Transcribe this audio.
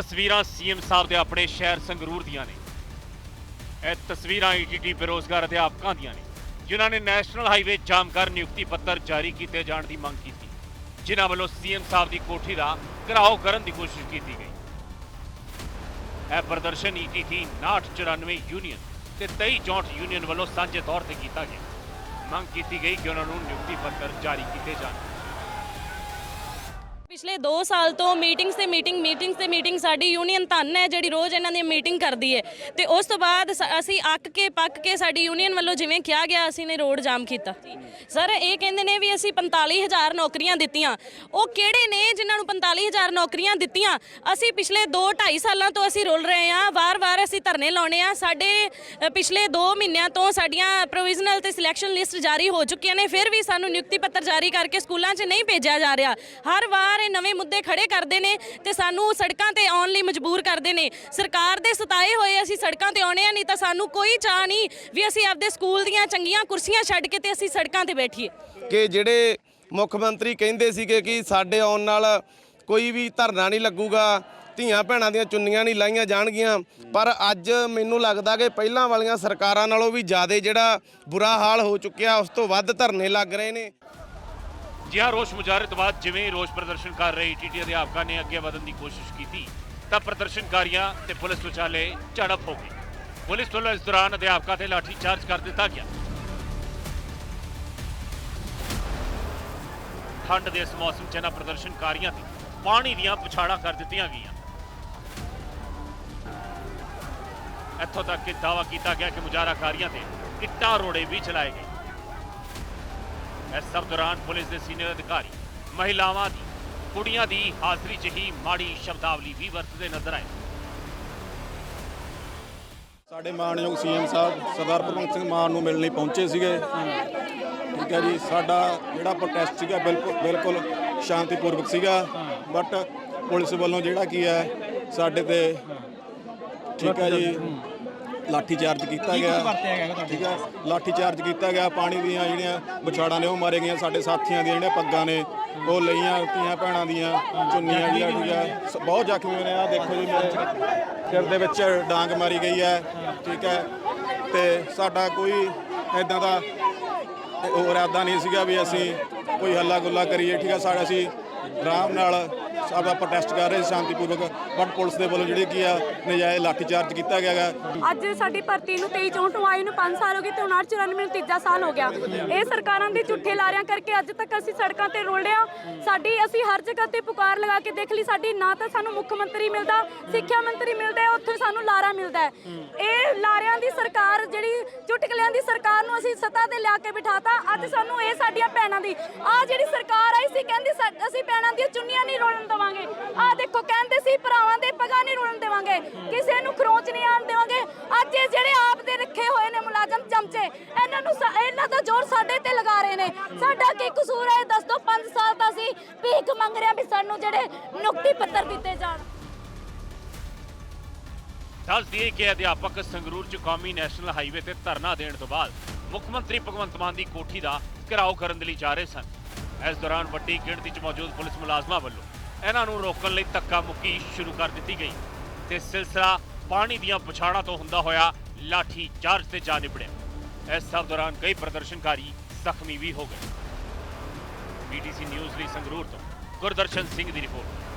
ਇਹ ਤਸਵੀਰਾਂ ਸੀਐਮ ਸਾਹਿਬ ਦੇ ਆਪਣੇ ਸ਼ਹਿਰ ਸੰਗਰੂਰ ਦੀਆਂ ਨੇ। ਇਹ ਤਸਵੀਰਾਂ ਈਟੀਟੀ ਬੇਰੋਜ਼ਗਾਰ ਅਧਿਆਪਕਾਂ ਦੀਆਂ ਨੇ, ਜਿਨ੍ਹਾਂ ਨੇ ਨੈਸ਼ਨਲ ਹਾਈਵੇ ਜਾਮ ਕਰ ਨਿਯੁਕਤੀ ਪੱਤਰ ਜਾਰੀ ਕੀਤੇ ਜਾਣ ਦੀ ਮੰਗ ਕੀਤੀ। ਜਿਨ੍ਹਾਂ ਵੱਲੋਂ ਸੀਐਮ ਸਾਹਿਬ ਦੀ ਕੋਠੀ ਦਾ ਘਿਰਾਓ ਕਰਨ ਦੀ ਕੋਸ਼ਿਸ਼ ਕੀਤੀ ਗਈ। ਇਹ ਪ੍ਰਦਰਸ਼ਨ ਈਟੀਟੀ 994 ਯੂਨੀਅਨ ਤੇ 2364 ਯੂਨੀਅਨ ਵੱਲੋਂ ਸਾਂਝੇ ਤੌਰ ਤੇ ਕੀਤਾ ਗਿਆ। ਮੰਗ ਕੀਤੀ ਗਈ ਕਿ ਉਹਨਾਂ ਨੂੰ ਨਿਯੁਕਤੀ ਪੱਤਰ ਜਾਰੀ ਕੀਤੇ ਜਾਣ। ਪਿਛਲੇ 2 ਸਾਲ ਤੋਂ ਮੀਟਿੰਗਸ ਤੇ ਮੀਟਿੰਗ ਮੀਟਿੰਗਸ ਤੇ ਮੀਟਿੰਗ ਸਾਡੀ ਯੂਨੀਅਨ ਧੰਨ ਹੈ ਜਿਹੜੀ ਰੋਜ਼ ਇਹਨਾਂ ਦੀ ਮੀਟਿੰਗ ਕਰਦੀ ਹੈ। ਤੇ ਉਸ ਤੋਂ ਬਾਅਦ ਸ- ਅਸੀਂ ਅੱਕ ਕੇ ਪੱਕ ਕੇ ਸਾਡੀ ਯੂਨੀਅਨ ਵੱਲੋਂ ਜਿਵੇਂ ਕਿਹਾ ਗਿਆ ਅਸੀਂ ਨੇ ਰੋਡ ਜਾਮ ਕੀਤਾ। ਸਰ ਇਹ ਕਹਿੰਦੇ ਨੇ ਵੀ ਅਸੀਂ 45000 ਨੌਕਰੀਆਂ ਦਿੱਤੀਆਂ। ਉਹ ਕਿਹੜੇ ਨੇ ਜਿਨ੍ਹਾਂ ਨੂੰ 45000 ਨੌਕਰੀਆਂ ਦਿੱਤੀਆਂ? ਅਸੀਂ ਪਿਛਲੇ 2 2.5 ਸਾਲਾਂ ਤੋਂ ਅਸੀਂ ਰੁਲ ਰਹੇ ਹਾਂ। ਵਾਰ-ਵਾਰ ਅਸੀਂ ਧਰਨੇ ਲਾਉਣੇ ਆ ਸਾਡੇ ਅ, ਪਿਛਲੇ 2 ਮਹੀਨਿਆਂ ਤੋਂ ਸਾਡੀਆਂ ਪ੍ਰੋਵੀਜ਼ਨਲ ਤੇ ਸਿਲੈਕਸ਼ਨ ਲਿਸਟ ਜਾਰੀ ਹੋ ਚੁੱਕੀਆਂ ਨੇ। ਫਿਰ ਵੀ ਸਾਨੂੰ ਨਿਯੁਕਤੀ ਪੱਤਰ ਜਾਰੀ ਕਰਕੇ ਸਕੂਲਾਂ 'ਚ ਨਹੀਂ ਭੇਜਿਆ ਜਾ ਰਿਹਾ। ਹਰ ਵਾਰ ਨਵੇਂ ਮੁੱਦੇ ਖੜੇ ਕਰਦੇ ਨੇ ਤੇ ਸਾਨੂੰ ਸੜਕਾਂ ਤੇ ਆਉਣ ਲਈ ਮਜਬੂਰ ਕਰਦੇ ਨੇ। ਸਰਕਾਰ ਦੇ ਸਤਾਏ ਹੋਏ ਅਸੀਂ ਸੜਕਾਂ ਤੇ ਆਉਣੇ ਆ, ਨਹੀਂ ਤਾਂ ਸਾਨੂੰ ਕੋਈ ਚਾਹ ਨਹੀਂ ਵੀ ਅਸੀਂ ਆਪਦੇ ਸਕੂਲ ਦੀਆਂ ਚੰਗੀਆਂ ਕੁਰਸੀਆਂ ਛੱਡ ਕੇ ਤੇ ਅਸੀਂ ਸੜਕਾਂ ਤੇ ਬੈਠੀਏ। ਕਿ ਜਿਹੜੇ ਮੁੱਖ ਮੰਤਰੀ ਕਹਿੰਦੇ ਸੀਗੇ ਕਿ ਸਾਡੇ ਆਉਣ ਨਾਲ ਕੋਈ ਵੀ ਧਰਨਾ ਨਹੀਂ ਲੱਗੂਗਾ, ਧੀਆਂ ਭੈਣਾਂ ਦੀਆਂ ਚੁੰਨੀਆਂ ਨਹੀਂ ਲਾਈਆਂ ਜਾਣਗੀਆਂ, ਪਰ ਅੱਜ ਮੈਨੂੰ ਲੱਗਦਾ ਕਿ ਪਹਿਲਾਂ ਵਾਲੀਆਂ ਸਰਕਾਰਾਂ ਨਾਲੋਂ ਵੀ ਜ਼ਿਆਦਾ ਜਿਹੜਾ ਬੁਰਾ ਹਾਲ ਹੋ ਚੁੱਕਿਆ, ਉਸ ਤੋਂ ਵੱਧ ਧਰਨੇ ਲੱਗ ਰਹੇ ਨੇ। ਜੀ ਹਾਂ ਰੋਸ਼ ਮੁਜ਼ਾਹਰੇ ਤੋਂ ਬਾਅਦ ਜਿਵੇਂ ਰੋਸ਼ ਪ੍ਰਦਰਸ਼ਨ ਕਰ ਰਹੇ ਟੀਟੀ ਅਧਿਆਪਕਾਂ ਨੇ ਅੱਗੇ ਵਧਣ ਦੀ ਕੋਸ਼ਿਸ਼ ਕੀਤੀ, ਤਾਂ ਪ੍ਰਦਰਸ਼ਨਕਾਰੀਆਂ ਤੇ ਪੁਲਿਸ ਵਿਚਾਲੇ ਝੜਪ ਹੋ ਗਈ। ਪੁਲਿਸ ਵੱਲੋਂ ਇਸ ਦੌਰਾਨ ਅਧਿਆਪਕਾਂ ਤੇ ਲਾਠੀ ਚਾਰਜ ਕਰ ਦਿੱਤਾ ਗਿਆ। ਠੰਡ ਦੇ ਇਸ ਮੌਸਮ 'ਚ ਇਹਨਾਂ ਪ੍ਰਦਰਸ਼ਨਕਾਰੀਆਂ ਤੇ ਪਾਣੀ ਦੀਆਂ ਪਛਾੜਾਂ ਕਰ ਦਿੱਤੀਆਂ ਗਈਆਂ। ਇੱਥੋਂ ਤੱਕ ਕਿ ਦਾਅਵਾ ਕੀਤਾ ਗਿਆ ਕਿ ਮੁਜ਼ਾਹਰਾਕਾਰੀਆਂ ਤੇ ਇੱਟਾਂ ਰੋੜੇ ਵੀ ਚਲਾਏ ਗਏ। ਇਸ ਸਭ ਦੌਰਾਨ ਪੁਲਿਸ ਦੇ ਸੀਨੀਅਰ ਅਧਿਕਾਰੀ, ਮਹਿਲਾਵਾਂ ਦੀ, ਕੁੜੀਆਂ ਦੀ ਹਾਜ਼ਰੀ 'ਚ ਹੀ ਮਾੜੀ ਸ਼ਬਦਾਵਲੀ ਵੀ ਵਰਤਦੇ ਨਜ਼ਰ ਆਏ। ਸਾਡੇ ਮਾਨਯੋਗ ਸੀਐਮ ਸਾਹਿਬ ਸਰਦਾਰ ਭਗਵੰਤ ਸਿੰਘ ਮਾਨ ਨੂੰ ਮਿਲਣ ਲਈ ਪਹੁੰਚੇ ਸੀਗੇ। ਠੀਕ ਹੈ ਜੀ, ਸਾਡਾ ਜਿਹੜਾ ਪ੍ਰੋਟੈਸਟ ਸੀਗਾ ਬਿਲਕੁਲ ਬਿਲਕੁਲ ਸ਼ਾਂਤੀਪੂਰਵਕ ਸੀਗਾ। ਬਟ ਪੁਲਿਸ ਵੱਲੋਂ ਜਿਹੜਾ ਕੀ ਹੈ, ਸਾਡੇ ਤੇ ਠੀਕ ਹੈ ਜੀ ਲਾਠੀ ਚਾਰਜ ਕੀਤਾ ਗਿਆ। ਠੀਕ ਹੈ। ਲਾਠੀ ਚਾਰਜ ਕੀਤਾ ਗਿਆ। ਪਾਣੀ ਦੀਆਂ ਜਿਹੜੀਆਂ ਵਿਛਾੜਾਂ ਨੇ ਉਹ ਮਾਰੇ ਗਈਆਂ। ਸਾਡੇ ਸਾਥੀਆਂ ਦੀਆਂ ਜਿਹੜੀਆਂ ਪੱਗਾਂ ਨੇ ਉਹ ਲਈਆਂ ਧੀਆਂ ਭੈਣਾਂ ਦੀਆਂ ਚੁੰਨੀਆਂ ਹੈ ਸ- ਬਹੁਤ ਜ਼ਖਮੀ ਹੋਏ ਨੇ। ਆ ਦੇਖੋ ਜੀ ਮੇਰੇ ਸਿਰ ਦੇ ਵਿੱਚ ਡਾਂਗ ਮਾਰੀ ਗਈ ਹੈ। ਠੀਕ ਹੈ। ਤੇ ਸਾਡਾ ਕੋਈ ਇਦਾਂ ਦਾ ਉਹ ਇਰਾਦਾ ਨਹੀਂ ਸੀਗਾ ਵੀ ਅਸੀਂ ਕੋਈ ਹੱਲਾ ਗੁੱਲਾ ਕਰੀਏ। ਠੀਕ ਹੈ। ਸਾਡਾ ਅਸੀਂ ਆਰਾਮ ਨਾਲ ਸਾਡਾ ਪ੍ਰੋਟੈਸਟ ਕਰ ਰਹੇ ਸੀ ਸ਼ਾਂਤੀਪੂਰਵਕ ਬਟ ਪੁਲਿਸ ਦੇ ਵੱਲੋਂ ਜਿਹੜੀ ਕੀ ਆ, ਨਜਾਇਜ਼ ਲਾਠੀ ਕੀਤਾ ਗਿਆ ਗਾ ਅੱਜ ਸਾਡੀ ਭਰਤੀ ਨੂੰ 23 ਚੋਂ ਆਈ ਨੂੰ 5 ਸਾਲ ਹੋ ਗਏ ਤੇ 94 ਨੂੰ ਤੀਜਾ ਸਾਲ ਹੋ ਗਿਆ। ਇਹ ਸਰਕਾਰਾਂ ਦੇ ਝੂਠੇ ਲਾਰਿਆਂ ਕਰਕੇ ਅੱਜ ਤੱਕ ਅਸੀਂ ਸੜਕਾਂ ਤੇ ਰੁਲ ਰਹੇ ਸਾਡੀ ਅਸੀਂ ਹਰ ਜਗ੍ਹਾ ਤੇ ਪੁਕਾਰ ਲਗਾ ਕੇ ਦੇਖ ਲਈ, ਸਾਡੀ ਨਾ ਤਾਂ ਸਾਨੂੰ ਮੁੱਖ ਮੰਤਰੀ ਮਿਲਦਾ, ਸਿੱਖਿਆ ਮੰਤਰੀ ਮਿਲਦਾ ਹੈ, ਉੱਥੇ ਸਾਨੂੰ ਲਾਰਾ ਮਿਲਦਾ ਹੈ। ਇਹ ਲਾਰਿਆਂ ਦੀ ਸਰਕਾਰ, ਜਿਹੜੀ ਚੁਟਕਲਿਆਂ ਦੀ ਸਰਕਾਰ ਨੂੰ ਅਸੀਂ ਸੱਤਾ ਤੇ ਲਿਆ ਕੇ ਬਿਠਾਤਾ, ਅੱਜ ਸਾਨੂੰ ਇਹ ਸਾਡੀਆਂ ਭੈਣਾਂ ਦੀ ਆ ਜਿਹੜੀ ਸਰਕਾਰ ਸੀ ਕਹਿੰਦੀ ਅਸੀਂ ਭੈਣਾਂ ਦੀਆਂ ਚੁੰਨੀਆਂ ਨਹੀਂ ਰੋਲਣ ਦੇਵਾਂਗੇ। ਆ ਦੇਖੋ, ਕਹਿੰਦੇ ਸੀ ਭਰਾਵਾਂ ਦੇ ਪਗਾਂ ਨਹੀਂ ਰੋਲਣ ਦੇਵਾਂਗੇ। ਕਿਸੇ ਨੂੰ ਖਰੋਚ ਨਹੀਂ ਆਣ ਦੇਵਾਂਗੇ। ਅੱਜ ਇਹ ਜਿਹੜੇ ਆਪ ਦੇ ਰੱਖੇ ਹੋਏ ਨੇ ਮੁਲਾਜ਼ਮ ਚਮਚੇ, ਇਹਨਾਂ ਨੂੰ ਇਹਨਾਂ ਦਾ ਜ਼ੋਰ ਸਾਡੇ ਤੇ ਲਗਾ ਰਹੇ ਨੇ। ਸਾਡਾ ਕੀ ਕਸੂਰ ਹੈ? ਦੱਸ ਦੋ 5 ਸਾਲ ਤਾਂ ਅਸੀਂ ਭੀਖ ਮੰਗ ਰਹੇ ਹਾਂ ਵੀ ਸਾਨੂੰ ਜਿਹੜੇ ਨੁਕਤੀ ਪੱਤਰ ਦਿੱਤੇ ਜਾਣ। ਦੱਸ ਦਈਏ ਕਿ ਅਧਿਆਪਕ ਸੰਗਰੂਰ 'ਚ ਕੌਮੀ ਨੈਸ਼ਨਲ ਹਾਈਵੇ ਤੇ ਧਰਨਾ ਦੇਣ ਤੋਂ ਬਾਅਦ ਮੁੱਖ ਮੰਤਰੀ ਭਗਵੰਤ ਮਾਨ ਦੀ ਕੋਠੀ ਦਾ ਘਿਰਾਓ ਕਰਨ ਦੇ ਲਈ ਜਾ ਰਹੇ ਸਨ। ਇਸ ਦੌਰਾਨ ਵੱਡੀ ਗਿਣਤੀ 'ਚ ਮੌਜੂਦ ਪੁਲਿਸ ਮੁਲਾਜ਼ਮਾਂ ਵੱਲੋਂ ਇਹਨਾਂ ਨੂੰ ਰੋਕਣ ਲਈ ਧੱਕਾ ਮੁੱਕੀ ਸ਼ੁਰੂ ਕਰ ਦਿੱਤੀ ਗਈ ਤੇ ਸਿਲਸਿਲਾ ਪਾਣੀ ਦੀਆਂ ਪਛਾੜਾਂ ਤੋਂ ਹੁੰਦਾ ਹੋਇਆ ਲਾਠੀ ਚਾਰਜ ਤੇ ਜਾ ਨਿਬੜਿਆ। ਇਸ ਸਭ ਦੌਰਾਨ ਕਈ ਪ੍ਰਦਰਸ਼ਨਕਾਰੀ ਜ਼ਖਮੀ ਵੀ ਹੋ ਗਏ। ਬੀਟੀਸੀ ਨਿਊਜ਼ ਲਈ ਸੰਗਰੂਰ ਤੋਂ ਗੁਰਦਰਸ਼ਨ ਸਿੰਘ ਦੀ ਰਿਪੋਰਟ।